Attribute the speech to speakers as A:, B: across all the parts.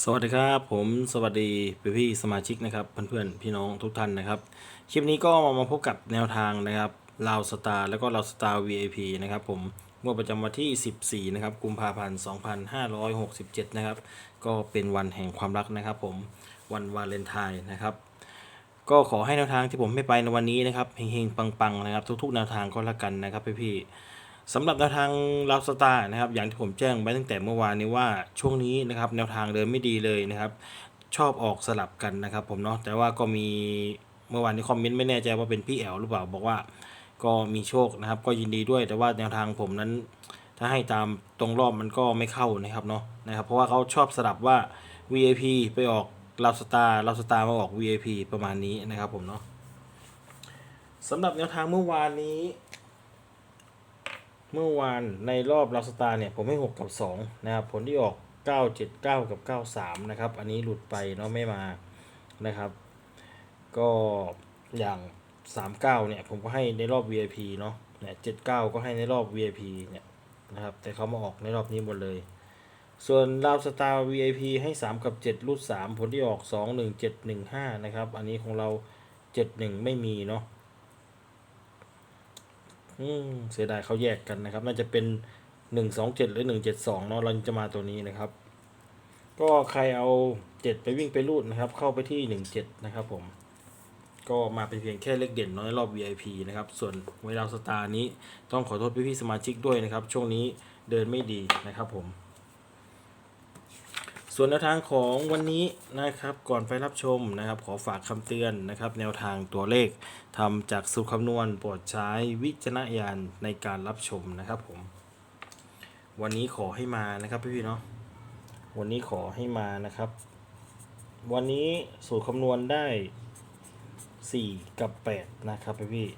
A: สวัสดีครับผมสวัสดีพี่พี่สมาชิกนะครับเพื่อนๆพี่น้องทุกท่านนะครับ คลิปนี้ก็มาพบกับแนวทางนะครับลาวสตาร์แล้วก็ลาวสตาร์ VIP นะครับผมงวดประจำวันที่ 14 นะครับกุมภาพันธ์ 2567 นะครับ ก็เป็นวันแห่งความรักนะครับ ผมวันวาเลนไทน์นะครับ ก็ขอให้แนวทางที่ผมไม่ไปในวันนี้นะครับเฮงๆปังๆนะครับ ทุกๆ แนวทางก็แล้วกันนะครับพี่ๆ สำหรับแนวทางลาวสตาร์นะครับ อย่างที่ผมแจ้งไว้ตั้งแต่เมื่อวานนี้ว่าช่วงนี้นะครับ แนวทางเดินไม่ดีเลยนะครับ ชอบออกสลับกันนะครับ ผมเนาะแต่ว่าก็มีเมื่อวานนี้คอมเมนต์ไม่แน่ใจว่าเป็นพี่แอลหรือเปล่าบอกว่า ก็มีโชคนะครับ ก็ยินดีด้วยแต่ว่าแนวทางผมนั้น ถ้าให้ตามตรงรอบมันก็ไม่เข้านะครับเนาะนะครับ เพราะว่าเขาชอบสลับว่า VIP ไปออกลาวสตาร์ลาวสตาร์มาออก VIP ประมาณนี้นะครับ ผมเนาะสำหรับแนวทางเมื่อวานนี้ เมื่อวานในรอบลาสตาเนี่ยผมให้ 6 กับ 2 นะครับ ผลที่ออก 979 กับ 93 นะครับ อันนี้หลุดไปเนาะไม่มานะครับ ก็อย่าง 39 เนี่ย ผมก็ให้ในรอบ VIP เนาะเนี่ย79 ก็ให้ในรอบ VIP เนี่ยนะครับ แต่เขามาออกในรอบนี้หมดเลย ส่วนลาวสตาร์ VIP ให้ 3 กับ 7 รูด 3 ผลที่ออก 2 1 7 1 5 นะครับ อันนี้ของเรา 71 ไม่มีเนาะ อืมเสียดายเขาแยกกันนะครับ น่าจะเป็นหนึ่งสองเจ็ดหรือหนึ่งเจ็ดสองเนาะเราจะมาตัวนี้นะครับ ก็ใครเอาเจ็ดไปวิ่งไปรูดนะครับ เข้าไปที่หนึ่งเจ็ดนะครับ ผม ก็มาเป็นเพียงแค่เลขเด่นน้อยรอบ VIP นะครับ ส่วนเวลาสตาร์นี้ต้องขอโทษพี่ๆสมาชิกด้วยนะครับ ช่วงนี้เดินไม่ดีนะครับผม ส่วนแนวทางของวันนี้นะครับก่อนไปรับชมนะครับ ขอฝากคำเตือนนะครับ แนวทางตัวเลขทำจากสูตรคำนวณโปรดใช้วิจารณญาณในการรับชมนะครับผม วันนี้ขอให้มานะครับพี่ๆเนาะวันนี้ขอให้มานะครับ วันนี้สูตรคำนวณได้ 4 กับ 8 นะครับพี่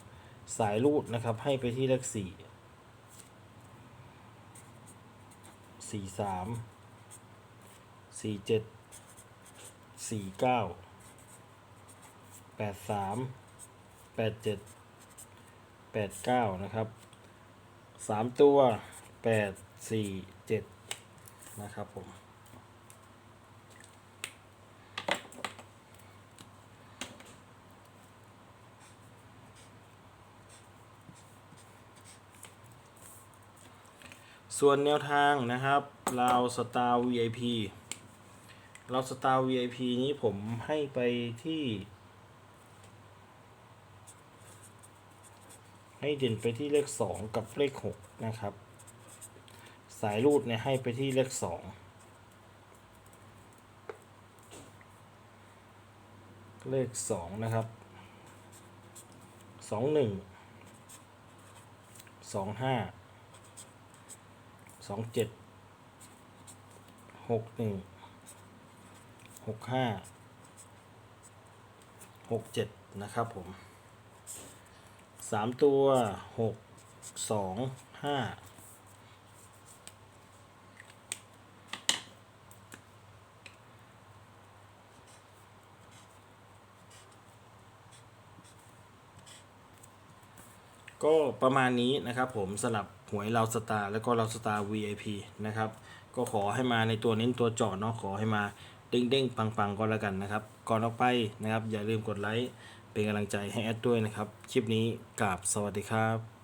A: ๆสายรูดนะครับให้ไปที่เลข4 4 3 สี่เจ็ดสี่เก้าแปดสามแปดเจ็ดแปดเก้านะครับสามตัวแปดสี่เจ็ดนะครับผมส่วนแนวทางนะครับ ลาวสตาร์ VIP เราสตาร์ VIP นี้ผมให้ไปที่ ให้เด่นไปที่เลขสองกับเลขหกนะครับ สายรูดเนี่ยให้ไปที่เลขสองเลขสองนะครับสองหนึ่งสอง หกห้าหกเจ็ดนะครับผมสามตัวหกสองห้าก็ประมาณนี้นะครับผมสลับหวยเราสตาร์แล้วก็เราสตาร์ VIP นะครับ ก็ขอให้มาในตัวเน้นตัวจาะเนาะขอให้มา เด้งๆปังๆก็แล้วกันนะครับ ก่อนออกไปนะครับ อย่าลืมกดไลค์เป็นกำลังใจให้แอดด้วยนะครับ คลิปนี้กราบสวัสดีครับ